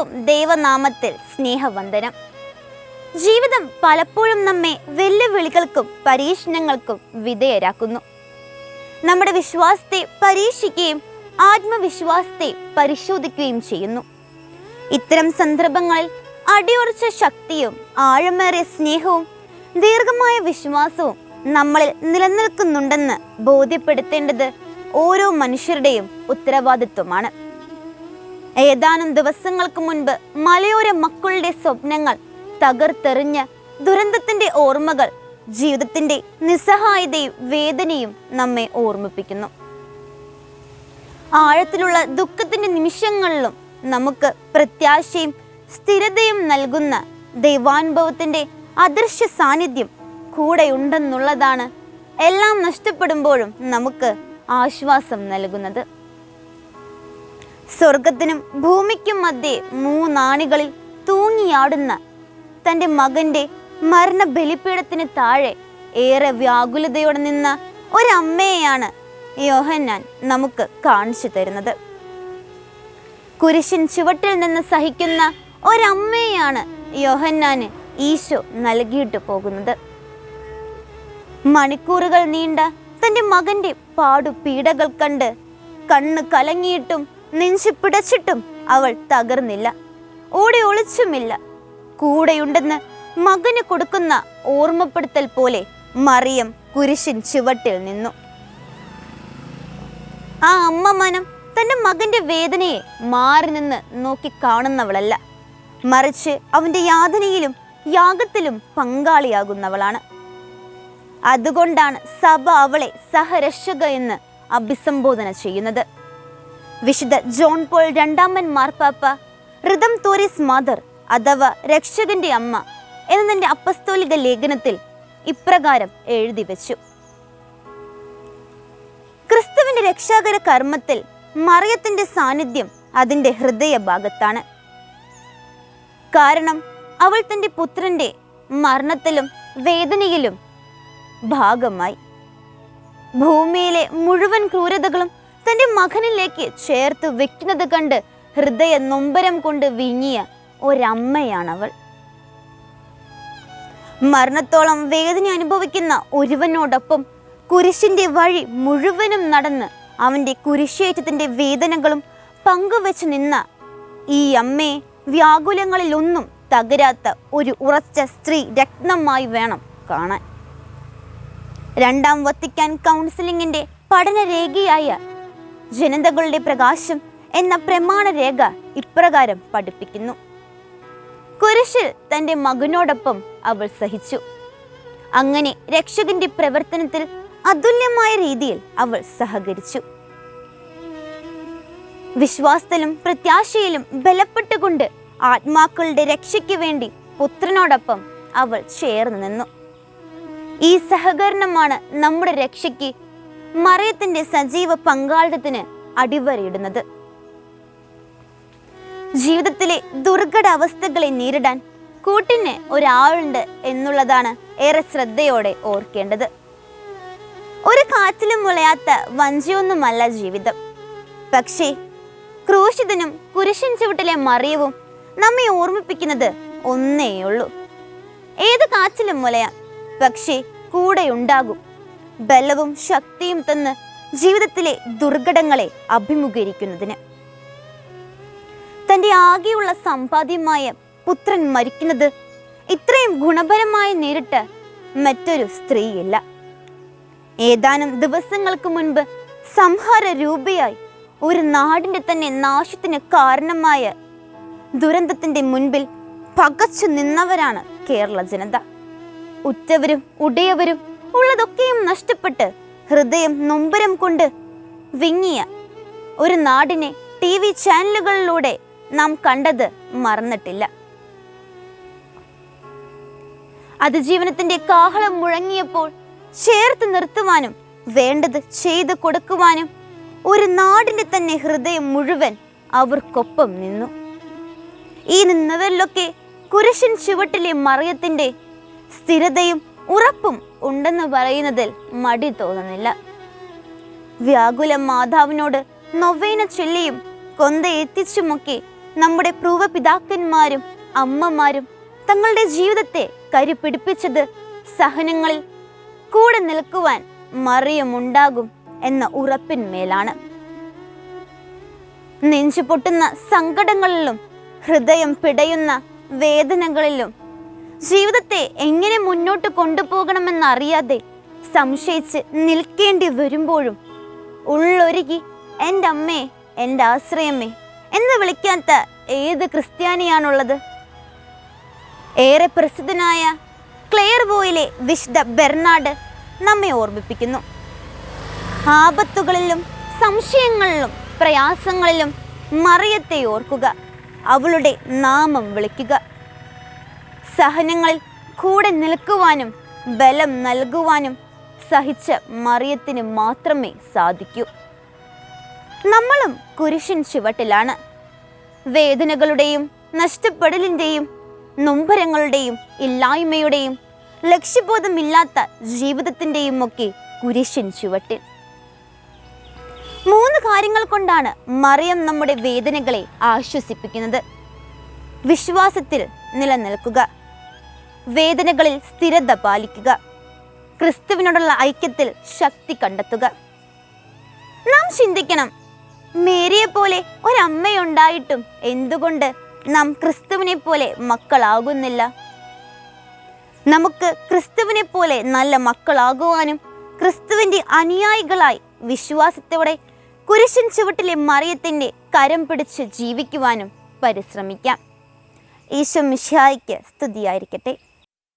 ഏവർക്കും ദൈവനാമത്തിൽ സ്നേഹവന്ദനം. ജീവിതം പലപ്പോഴും നമ്മെ വെല്ലുവിളികൾക്കും പരീക്ഷണങ്ങൾക്കും വിധേയരാക്കുന്നു. നമ്മുടെ വിശ്വാസത്തെ പരീക്ഷിക്കുകയും ആത്മവിശ്വാസത്തെ പരിശോധിക്കുകയും ചെയ്യുന്നു. ഇത്തരം സന്ദർഭങ്ങളിൽ അടിയുറച്ച ശക്തിയും ആഴമേറിയ സ്നേഹവും ദീർഘമായ വിശ്വാസവും നമ്മളിൽ നിലനിൽക്കുന്നുണ്ടെന്ന് ബോധ്യപ്പെടുത്തേണ്ടത് ഓരോ മനുഷ്യരുടെയും ഉത്തരവാദിത്വമാണ്. ഏതാനും ദിവസങ്ങൾക്ക് മുൻപ് മലയോര മക്കളുടെ സ്വപ്നങ്ങൾ തകർത്തെറിഞ്ഞ് ദുരന്തത്തിന്റെ ഓർമ്മകൾ ജീവിതത്തിന്റെ നിസ്സഹായതയും വേദനയും നമ്മെ ഓർമ്മിപ്പിക്കുന്നു. ആഴത്തിലുള്ള ദുഃഖത്തിന്റെ നിമിഷങ്ങളിലും നമുക്ക് പ്രത്യാശയും സ്ഥിരതയും നൽകുന്ന ദൈവാനുഭവത്തിന്റെ അദൃശ്യ സാന്നിധ്യം കൂടെയുണ്ടെന്നുള്ളതാണ് എല്ലാം നഷ്ടപ്പെടുമ്പോഴും നമുക്ക് ആശ്വാസം നൽകുന്നത്. സ്വർഗത്തിനും ഭൂമിക്കും മധ്യേ മൂന്നാണികളിൽ തൂങ്ങിയാടുന്ന തന്റെ മകന്റെ മരണ ബലിപീഠത്തിന് താഴെ ഏറെ വ്യാകുലതയോടെ നിന്ന ഒരമ്മയെയാണ് യോഹന്നാൻ നമുക്ക് കാണിച്ചു തരുന്നത്. കുരിശിൻ ചുവട്ടിൽ നിന്ന് സഹിക്കുന്ന ഒരമ്മയെയാണ് യോഹന്നാന് ഈശോ നൽകിയിട്ട് പോകുന്നത്. മണിക്കൂറുകൾ നീണ്ട തന്റെ മകന്റെ പാടുപീഡകൾ കണ്ട് കണ്ണ് കലങ്ങിയിട്ടും നെഞ്ചു പിടച്ചിട്ടും അവൾ തകർന്നില്ല. ഓടി ഒളിച്ചുമില്ല. കൂടെയുണ്ടെന്ന് മകന് കൊടുക്കുന്ന ഓർമ്മപ്പെടുത്തൽ പോലെ മറിയം കുരിശിൻ ചുവട്ടിൽ നിന്നു. ആ അമ്മ മനം തന്റെ മകന്റെ വേദനയെ മാറി നിന്ന് നോക്കി കാണുന്നവളല്ല. മറിച്ച് അവന്റെ യാതനയിലും യാഗത്തിലും പങ്കാളിയാകുന്നവളാണ്. അതുകൊണ്ടാണ് സഭ അവളെ സഹരക്ഷക എന്ന് അഭിസംബോധന ചെയ്യുന്നത്. വിശുദ്ധ ജോൺ പോൾ രണ്ടാമൻ മാർപ്പാപ്പ റിതം തോരിസ് മാതർ അഥവാ രക്ഷകന്റെ അമ്മ എന്ന തന്റെ അപ്പസ്തോലിക ലേഖനത്തിൽ ഇപ്രകാരം എഴുതി വച്ചു. ക്രിസ്തുവിന്റെ രക്ഷാകര കർമ്മത്തിൽ മറിയത്തിന്റെ സാന്നിധ്യം അതിന്റെ ഹൃദയഭാഗത്താണ്. കാരണം അവൾ തന്റെ പുത്രന്റെ മരണത്തിലും വേദനയിലും ഭാഗമായി. ഭൂമിയിലെ മുഴുവൻ ക്രൂരതകളും തന്റെ മകനിലേക്ക് ചേർത്ത് വെക്കുന്നത് കണ്ട് ഹൃദയ നൊമ്പരം കൊണ്ട് വിങ്ങിയ ഒരമ്മയാണവൾ. മരണത്തോളം വേദന അനുഭവിക്കുന്ന ഒരുവനോടൊപ്പം കുരിശിന്റെ വഴി മുഴുവനും നടന്ന് അവന്റെ കുരിശേറ്റത്തിന്റെ വേദനകളും പങ്കുവെച്ച് നിന്ന ഈ അമ്മയെ വ്യാകുലങ്ങളിലൊന്നും തകരാത്ത ഒരു ഉറച്ച സ്ത്രീ രത്നമായി വേണം കാണാൻ. രണ്ടാം വത്തിക്കാൻ കൗൺസിലിങ്ങിന്റെ പഠനരേഖയായ ജനതകളുടെ പ്രകാശം എന്ന പ്രമാണരേഖ ഇപ്രകാരം പഠിപ്പിക്കുന്നു. കുരിശിൽ തന്റെ മകനോടൊപ്പം അവൾ സഹിച്ചു. അങ്ങനെ രക്ഷകന്റെ പ്രവർത്തനത്തിൽ അതുല്യമായ രീതിയിൽ അവൾ സഹകരിച്ചു. വിശ്വാസത്തിലും പ്രത്യാശയിലും ബലപ്പെട്ടുകൊണ്ട് ആത്മാക്കളുടെ രക്ഷയ്ക്ക് വേണ്ടി പുത്രനോടൊപ്പം അവൾ ചേർന്ന് നിന്നു. ഈ സഹകരണമാണ് നമ്മുടെ രക്ഷയ്ക്ക് മറയത്തിന്റെ സജീവ പങ്കാളിത്തത്തിന് അടിവരയിടുന്നത്. ജീവിതത്തിലെ ദുർഘട അവസ്ഥകളെ നേരിടാൻ കൂട്ടിന് ഒരാളുണ്ട് എന്നുള്ളതാണ് ഏറെ ശ്രദ്ധയോടെ ഓർക്കേണ്ടത്. ഒരു കാറ്റിലും മുളയാത്ത വഞ്ചിയൊന്നുമല്ല ജീവിതം. പക്ഷേ ക്രൂശിതനും കുരിശൻ ചുവട്ടിലെ മറിയവും നമ്മെ ഓർമ്മിപ്പിക്കുന്നത് ഒന്നേയുള്ളൂ. ഏത് കാറ്റിലും മുലയാം പക്ഷേ കൂടെ ഉണ്ടാകും ബലവും ശക്തിയും തന്ന് ജീവിതത്തിലെ ദുർഘടങ്ങളെ അഭിമുഖീകരിക്കുന്നതിന്. തന്റെ ആകെയുള്ള സമ്പാദ്യമായ പുത്രൻ മരിക്കുന്നത് ഇത്രയും ഗുണപരമായി നേരിട്ട് മറ്റൊരു സ്ത്രീയില്ല. ഏതാനും ദിവസങ്ങൾക്ക് മുൻപ് സംഹാര രൂപയായി ഒരു നാടിന്റെ തന്നെ നാശത്തിന് കാരണമായ ദുരന്തത്തിന്റെ മുൻപിൽ പകച്ചു നിന്നവരാണ് കേരള ജനത. ഉറ്റവരും ഉടയവരും ഉള്ളതൊക്കെയും നഷ്ടപ്പെട്ട് ഹൃദയം നൊമ്പരം കൊണ്ട് വിങ്ങിയ ഒരു നാടിനെ ടി വി ചാനലുകളിലൂടെ നാം കണ്ടത് മറന്നിട്ടില്ല. അതിജീവനത്തിന്റെ കാഹളം മുഴങ്ങിയപ്പോൾ ചേർത്ത് നിർത്തുവാനും വേണ്ടത് ചെയ്തു കൊടുക്കുവാനും ഒരു നാടിന്റെ തന്നെ ഹൃദയം മുഴുവൻ അവർക്കൊപ്പം നിന്നു. ഈ നിന്നവരിലൊക്കെ കുരിശൻ ചുവട്ടിലെ മറിയത്തിന്റെ സ്ഥിരതയും ഉറപ്പും ഉണ്ടെന്ന് പറയുന്നതിൽ മടി തോന്നുന്നില്ല. വ്യാകുല മാതാവിനോട് നൊവേന ചൊല്ലിയും കൊന്ത എത്തിച്ചുമൊക്കെ നമ്മുടെ പ്രൂവ പിതാക്കന്മാരും അമ്മമാരും തങ്ങളുടെ ജീവിതത്തെ കരുപിടിപ്പിച്ചത് സഹനങ്ങളിൽ കൂടെ നിൽക്കുവാൻ മറിയമുണ്ടാകും എന്ന ഉറപ്പിന്മേലാണ്. നെഞ്ചു പൊട്ടുന്ന സങ്കടങ്ങളിലും ഹൃദയം പിടയുന്ന വേദനകളിലും ജീവിതത്തെ എങ്ങനെ മുന്നോട്ട് കൊണ്ടുപോകണമെന്നറിയാതെ സംശയിച്ച് നിൽക്കേണ്ടി വരുമ്പോഴും ഉള്ളൊരുക്കി എന്റെ അമ്മേ എന്റെ ആശ്രയമ്മേ എന്ന് വിളിക്കാത്ത ഏത് ക്രിസ്ത്യാനിയാണുള്ളത്? ഏറെ പ്രസിദ്ധനായ ക്ലെയർ ക്ലെയർവോയിലെ വിശുദ്ധ ബെർണാഡ് നമ്മെ ഓർമ്മിപ്പിക്കുന്നു. ആപത്തുകളിലും സംശയങ്ങളിലും പ്രയാസങ്ങളിലും മറിയത്തെ ഓർക്കുക അവളുടെ നാമം വിളിക്കുക. സഹനങ്ങളിൽ കൂടെ നിൽക്കുവാനും ബലം നൽകുവാനും സഹിച്ച മറിയത്തിന് മാത്രമേ സാധിക്കൂ. നമ്മളും കുരിശിൻ ചുവട്ടിലാണ്. വേദനകളുടെയും നഷ്ടപ്പെടലിന്റെയും നൊമ്പരങ്ങളുടെയും ഇല്ലായ്മയുടെയും ലക്ഷ്യബോധമില്ലാത്ത ജീവിതത്തിന്റെയും ഒക്കെ കുരിശിൻ ചുവട്ടിൽ. മൂന്ന് കാര്യങ്ങൾ കൊണ്ടാണ് മറിയം നമ്മുടെ വേദനകളെ ആശ്വസിപ്പിക്കുന്നത്. വിശ്വാസത്തിൽ നിലനിൽക്കുക. വേദനകളിൽ സ്ഥിരത പാലിക്കുക. ക്രിസ്തുവിനോടുള്ള ഐക്യത്തിൽ ശക്തി കണ്ടെത്തുക. നാം ചിന്തിക്കണം മേരിയെ പോലെ ഒരമ്മയുണ്ടായിട്ടും എന്തുകൊണ്ട് നാം ക്രിസ്തുവിനെ പോലെ മക്കളാകുന്നില്ല? നമുക്ക് ക്രിസ്തുവിനെ പോലെ നല്ല മക്കളാകുവാനും ക്രിസ്തുവിന്റെ അനുയായികളായി വിശ്വാസത്തോടെ കുരിശൻ ചുവട്ടിലെ മറിയത്തിന്റെ കരം പിടിച്ച് ജീവിക്കുവാനും പരിശ്രമിക്കാം. ഈശോ മിഷായിക്ക് സ്തുതിയായിരിക്കട്ടെ.